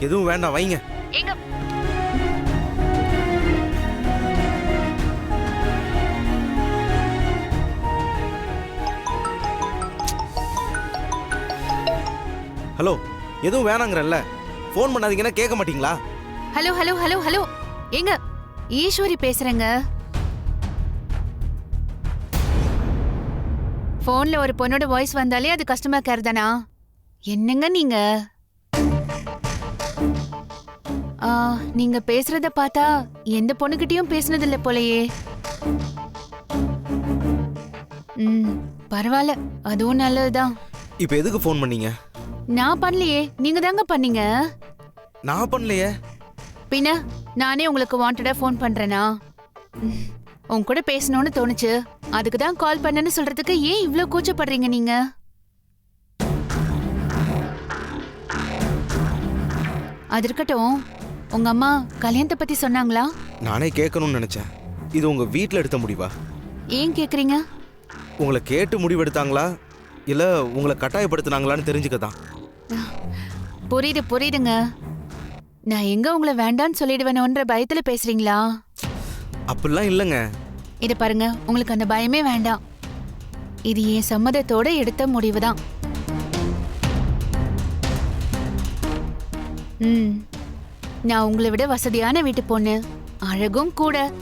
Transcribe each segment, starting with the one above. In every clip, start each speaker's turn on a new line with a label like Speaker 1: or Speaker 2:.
Speaker 1: எதுவும் வேண்டாம் வைங்க.
Speaker 2: எங்க?
Speaker 1: ஹலோ எதுவும் வேணாங்கிறல்ல? ஃபோன் பண்ணாதீங்கன்னா கேட்க மாட்டீங்களா?
Speaker 2: Hello hello hello hello. எங்க? ஈஸ்வரி பேசுறேங்க. போன்ல ஒரு பொண்ணோட வாய்ஸ் வந்தாலே அது கஸ்டமர் கேர் தானா? என்னங்க நீங்க? நீங்க பேசுறத பார்த்தா எந்த பொண்ணுகிட்டயும் பேசுனது இல்ல போலயே. ம் பரவாயில்ல. அதுவும் நல்லதுதான்.
Speaker 1: இப்போ எதுக்கு ஃபோன் பண்ணீங்க?
Speaker 2: நான் பண்ணலையே. நீங்க தாங்க பண்ணீங்க?
Speaker 1: நான் பண்ணலையே.
Speaker 2: பின்ன நானே உங்களுக்கு வாண்டடா ஃபோன் பண்றேனா? உன் கூட பேசணும்னு தோணுச்சு. அதுக்கு தான் கால் பண்ணேன்னு சொல்றதுக்கு ஏன் இவ்ளோ கூச்சப்படுறீங்க நீங்க? அது இருக்கட்டும். உங்க அம்மா கல்யாணத்தை பத்தி சொன்னாங்களா?
Speaker 1: நானே கேட்கணும்னு நினைச்சேன். இது உங்க வீட்டில் எடுத்த முடிவா?
Speaker 2: ஏன் கேக்குறீங்க?
Speaker 1: உங்களை கேட்டு முடிவெடுத்தாங்களா? இல்லை உங்களை கட்டாயப்படுத்துனாங்களான்னு தெரிஞ்சுக்க தான்
Speaker 2: புரியுது புரியுதுங்க. நான் எங்க உங்களை வேண்டான்னு சொல்லிடுவேனோன்ற பயத்துல பேசுறீங்களா?
Speaker 1: அப்படிலாம் இல்லைங்க.
Speaker 2: இது பாருங்க உங்களுக்கு அந்த பயமே வேண்டாம். இது என் சம்மதத்தோட எடுத்த முடிவுதான். ம். நான் உங்களை விட வசதியான வீட்டு பொண்ணு. அழகும் கூட.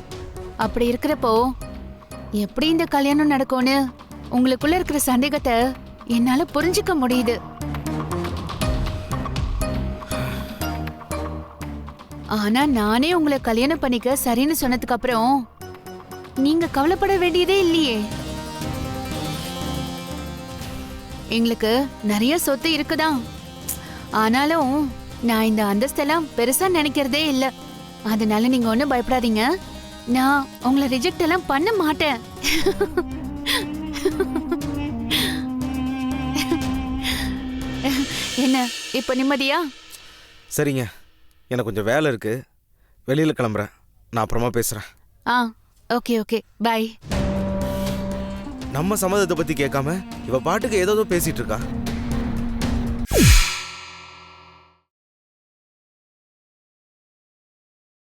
Speaker 2: அப்படி இருக்கிறப்போ எப்படி இந்த கல்யாணம் நடக்கும்னு உங்களுக்குள்ள இருக்கிற சந்தேகத்தை என்னால புரிஞ்சுக்க முடியுது. ஆனா நானே உங்களை கல்யாணம் பண்ணிக்க சரின்னு சொன்னதுக்கு அப்புறம் நீங்க கவலைப்பட வேண்டியதே இல்லையே. எங்களுக்கு நிறைய சொத்து இருக்குதான். ஆனாலும் நான் இந்த அந்தஸ்தெல்லாம் பெருசா நினைக்கிறதே இல்ல. அதனால நீங்க ஒண்ணும் பயப்படாதீங்க. நான் உங்களை ரிஜெக்ட் எல்லாம் பண்ண மாட்டேன். என்ன இப்ப நிம்மதியா?
Speaker 1: சரிங்க. எனக்கு கொஞ்சம் வேலை இருக்கு. வெளியில் கிளம்புறேன். நான் அப்புறமா பேசுகிறேன்
Speaker 2: ஆ ஓகே ஓகே. பை
Speaker 1: நம்ம சம்மதத்தை பற்றி கேட்காம இவ பாட்டுக்கு ஏதோ பேசிட்டு இருக்கா.